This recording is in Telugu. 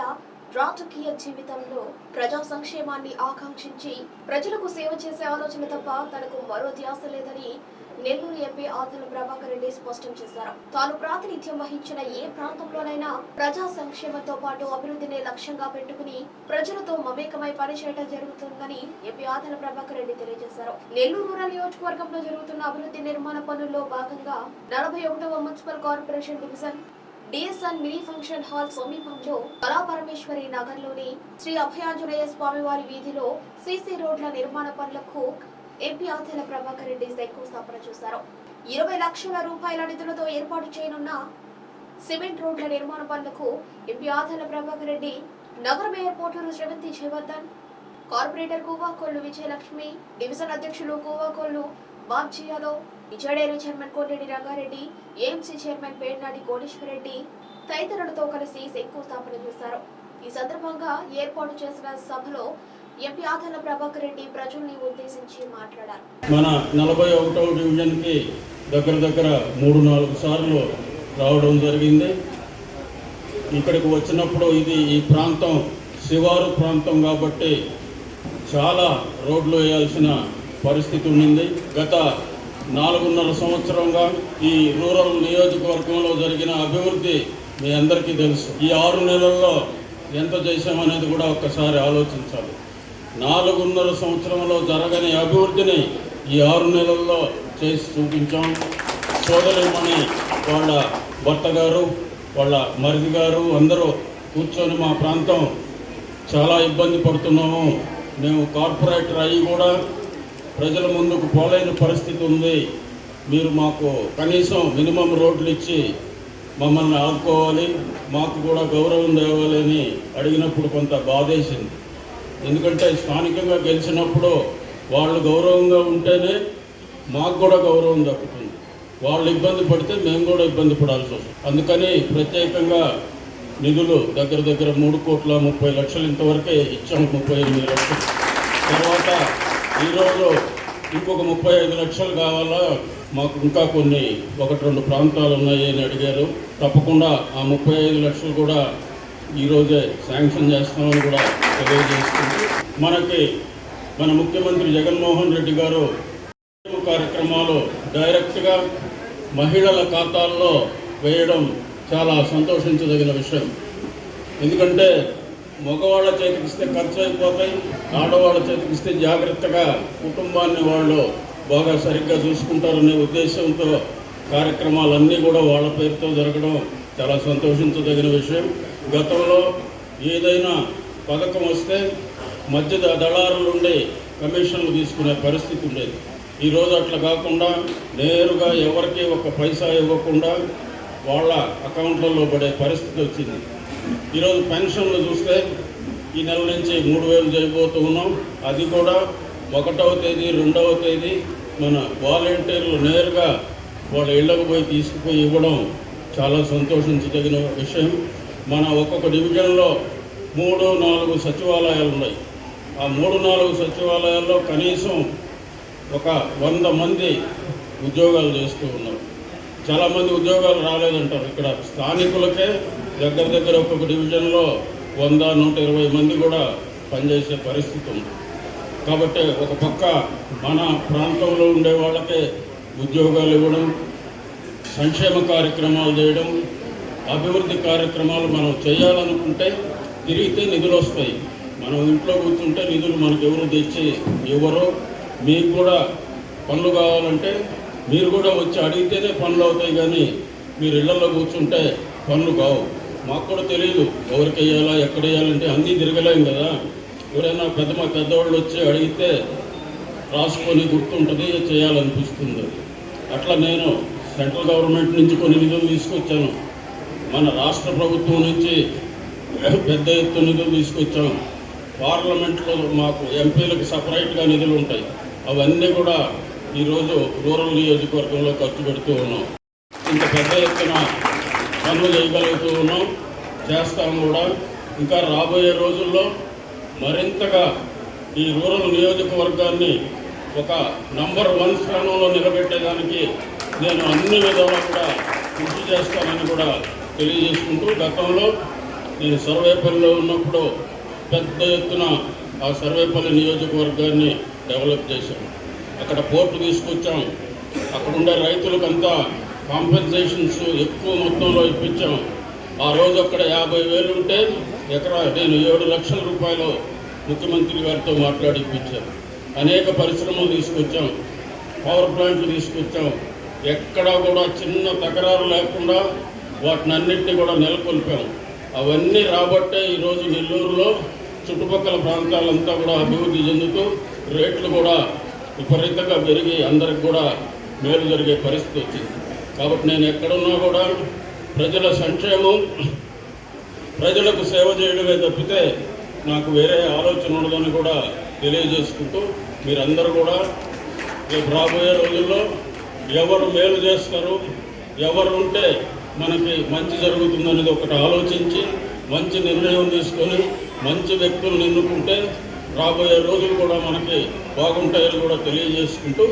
పదేళ్ళ రాజకీయ జీవితంలో ప్రజా సంక్షేమాన్ని ఆకాంక్షించి ప్రజలకు సేవ చేసే ఆలోచన తప్ప తనకు మరో ధ్యాస లేదని నెల్లూరు ఎంపీ ఆదల ప్రభాకర్ రెడ్డి స్పష్టం చేశారు. తాను ప్రాతినిధ్యం వహించిన ఏ ప్రాంతంలోనైనా ప్రజా సంక్షేమంతో పాటు అభివృద్ధిని లక్ష్యంగా పెట్టుకుని ప్రజలతో మమేకమై పనిచేయడం జరుగుతుందని ఎంపీ ఆదల ప్రభాకర్ రెడ్డి తెలియజేశారు. నెల్లూరు రూరల్ నియోజకవర్గంలో జరుగుతున్న అభివృద్ధి నిర్మాణ పనుల్లో భాగంగా నలభై ఒకటవ municipal corporation division DSN mini function hall సమీపంలో కళాపరమేశ్వరి నగర్లోని శ్రీ అభయాంజనేయ స్వామివారి వీధిలో సీసీ రోడ్ల నిర్మాణ పనులకు ఎంపీ ఆతెల ప్రభాకర్ రెడ్డి శంకుస్థాపన చేశారు. ఇరవై లక్షల రూపాయల నిధులతో ఏర్పాటు చేయనున్న సిమెంట్ రోడ్ల నిర్మాణ పనులకు ఎంపీ ఆతెల ప్రభాకర్ రెడ్డి నగర mayor Poturu Sravanthi Jayavardhan corporator Kovakollu Vijayalakshmi division అధ్యక్షులు Kovakollu Babji Yadav Vijaya Dairy chairman Koteti Ranga Reddy AMC chairman Pernati Koteswara Reddy తదితరులతో కలిసి శంకుస్థాపన చేశారు. ఈ సందర్భంగా ఏర్పాటు చేసిన సభలో ఎంపీ ఆతల ప్రభాకర్ రెడ్డి ప్రజల్ని ఉద్దేశించి మాట్లాడారు. మన నలభై ఒకటవ డివిజన్కి దగ్గర దగ్గర మూడు నాలుగు సార్లు రావడం జరిగింది. ఇక్కడికి వచ్చినప్పుడు ఇది ఈ ప్రాంతం శివారు ప్రాంతం కాబట్టి చాలా రోడ్లు వేయాల్సిన పరిస్థితి ఉండింది గత నాలుగున్నర సంవత్సరంగా ఈ రూరల్ నియోజకవర్గంలో జరిగిన అభివృద్ధి మీ అందరికీ తెలుసు. ఈ ఆరు నెలల్లో ఎంత చేశామనేది కూడా ఒక్కసారి ఆలోచించాలి. నాలుగున్నర సంవత్సరంలో జరగని అభివృద్ధిని ఈ ఆరు నెలల్లో చేసి చూపించాం. సోదరిమణి వాళ్ళ భర్త గారు వాళ్ళ మరిది గారు అందరూ కూర్చొని మా ప్రాంతం చాలా ఇబ్బంది పడుతున్నాము. మేము కార్పొరేటర్ అయ్యి కూడా ప్రజల ముందుకు పోలేని పరిస్థితి ఉంది. మీరు మాకు కనీసం మినిమం రోడ్లు ఇచ్చి మమ్మల్ని ఆదుకోవాలి. మాకు కూడా గౌరవం తేవాలి అడిగినప్పుడు కొంత బాధేసింది. ఎందుకంటే స్థానికంగా గెలిచినప్పుడు వాళ్ళు గౌరవంగా ఉంటేనే మాకు కూడా గౌరవం దక్కుతుంది. వాళ్ళు ఇబ్బంది పడితే మేము కూడా ఇబ్బంది పడాల్సి వస్తుంది. అందుకని ప్రత్యేకంగా నిధులు దగ్గర దగ్గర మూడు కోట్ల ముప్పై లక్షలు ఇంతవరకే ఇచ్చాము. ముప్పై ఎనిమిది లక్షలు. తర్వాత ఈరోజు ఇంకొక ముప్పై ఐదు లక్షలు కావాలా? మాకు ఇంకా కొన్ని ఒకటి రెండు ప్రాంతాలు ఉన్నాయి అని అడిగారు. తప్పకుండా ఆ ముప్పై ఐదు లక్షలు కూడా ఈరోజే శాంక్షన్ చేస్తామని కూడా తెలియజేస్తుంది. మనకి మన ముఖ్యమంత్రి జగన్మోహన్ రెడ్డి గారు కార్యక్రమాలు డైరెక్ట్గా మహిళల ఖాతాల్లో వేయడం చాలా సంతోషించదగిన విషయం. ఎందుకంటే మగవాళ్ళ చేతికి ఇస్తే ఖర్చు అయిపోతాయి ఆడవాళ్ళ చేతికి ఇస్తే జాగ్రత్తగా కుటుంబాన్ని వాళ్ళు బాగా సరిగ్గా చూసుకుంటారనే ఉద్దేశంతో కార్యక్రమాలన్నీ కూడా వాళ్ళ పేరుతో జరగడం చాలా సంతోషించదగిన విషయం. గతంలో ఏదైనా పథకం వస్తే మధ్య ద- దళారులు ఉండి కమిషన్లు తీసుకునే పరిస్థితి ఉండేది. ఈరోజు అట్లా కాకుండా నేరుగా ఎవరికి ఒక పైసా ఇవ్వకుండా వాళ్ళ అకౌంట్లలో పడే పరిస్థితి వచ్చింది. ఈరోజు పెన్షన్లు చూస్తే ఈ నెల నుంచి మూడు వేలు చేయబోతూ ఉన్నాం. అది కూడా ఒకటవ తేదీ రెండవ తేదీ మన వాలంటీర్లు నేరుగా వాళ్ళ ఇళ్ళకు పోయి తీసుకుపోయి ఇవ్వడం చాలా సంతోషించదగిన విషయం. మన ఒక్కొక్క డివిజన్లో మూడు నాలుగు సచివాలయాలు ఉన్నాయి. ఆ మూడు నాలుగు సచివాలయాల్లో కనీసం ఒక వంద మంది ఉద్యోగాలు చేస్తూ ఉన్నారు. చాలామంది ఉద్యోగాలు రాలేదంటారు. ఇక్కడ స్థానికులకే దగ్గర దగ్గర ఒక్కొక్క డివిజన్లో వంద నూట ఇరవై మంది కూడా పనిచేసే పరిస్థితి ఉంది. కాబట్టి ఒక పక్క మన ప్రాంతంలో ఉండే వాళ్ళకే ఉద్యోగాలు ఇవ్వడం సంక్షేమ కార్యక్రమాలు చేయడం అభివృద్ధి కార్యక్రమాలు మనం చేయాలనుకుంటే తిరిగితే నిధులు వస్తాయి. మనం ఇంట్లో కూర్చుంటే నిధులు మనకు ఎవరు తెచ్చి ఎవరో మీకు కూడా పనులు కావాలంటే మీరు కూడా వచ్చి అడిగితేనే పనులు అవుతాయి కానీ మీరు ఇళ్ళలో కూర్చుంటే పనులు కావు. మాకు కూడా తెలియదు ఎవరికి వేయాలా ఎక్కడ వేయాలంటే అన్నీ తిరగలేం కదా. ఎవరైనా పెద్ద మా పెద్దవాళ్ళు వచ్చి అడిగితే రాసుకొని గుర్తుంటుంది చేయాలనిపిస్తుంది. అట్లా నేను సెంట్రల్ గవర్నమెంట్ నుంచి కొన్ని నిధులు తీసుకొచ్చాను. మన రాష్ట్ర ప్రభుత్వం నుంచి పెద్ద ఎత్తున నిధులు తీసుకొచ్చాం. పార్లమెంట్లో మాకు ఎంపీలకు సపరేట్గా నిధులు ఉంటాయి. అవన్నీ కూడా ఈరోజు రూరల్ నియోజకవర్గంలో ఖర్చు పెడుతూ ఉన్నాం. ఇంత పెద్ద ఎత్తున పనులు చేయగలుగుతూ ఉన్నాం. చేస్తాం కూడా. ఇంకా రాబోయే రోజుల్లో మరింతగా ఈ రూరల్ నియోజకవర్గాన్ని ఒక నంబర్ వన్ స్థానంలో నిలబెట్టేదానికి నేను అన్ని విధాలా కూడా కృషి చేస్తానని కూడా తెలియజేసుకుంటూ గతంలో నేను సర్వేపల్లిలో ఉన్నప్పుడు పెద్ద ఎత్తున ఆ సర్వేపల్లి నియోజకవర్గాన్ని డెవలప్ చేశాం అక్కడ పోర్టు తీసుకొచ్చాం. అక్కడ ఉండే రైతులకంతా కాంపెన్సేషన్స్ ఎక్కువ మొత్తంలో ఇప్పించాం. ఆ రోజు అక్కడ యాభై వేలు ఉంటే ఎకరా నేను ఏడు లక్షల రూపాయలు ముఖ్యమంత్రి గారితో మాట్లాడి ఇప్పించాను అనేక పరిశ్రమలు తీసుకొచ్చాం. పవర్ ప్లాంట్లు తీసుకొచ్చాం. ఎక్కడా కూడా చిన్న తకరారు లేకుండా వాటిని అన్నింటినీ కూడా నెలకొల్పాం. అవన్నీ రాబట్టే ఈరోజు నెల్లూరులో చుట్టుపక్కల ప్రాంతాలంతా కూడా అభివృద్ధి చెందుతూ రేట్లు కూడా విపరీతంగా పెరిగి అందరికి కూడా మేలు జరిగే పరిస్థితి వచ్చింది. కాబట్టి నేను ఎక్కడున్నా కూడా ప్రజల సంక్షేమం ప్రజలకు సేవ చేయడమే తప్పితే నాకు వేరే ఆలోచన ఉండదని కూడా తెలియజేసుకుంటూ మీరందరూ కూడా రేపు రాబోయే రోజుల్లో ఎవరు మేలు చేస్తారు ఎవరు ఉంటే మనకి మంచి జరుగుతుందనేది ఒకటి ఆలోచించి మంచి నిర్ణయం తీసుకొని మంచి వ్యక్తులు ఎన్నుకుంటే రాబోయే రోజులు కూడా మనకి బాగుంటాయని కూడా తెలియజేసుకుంటూ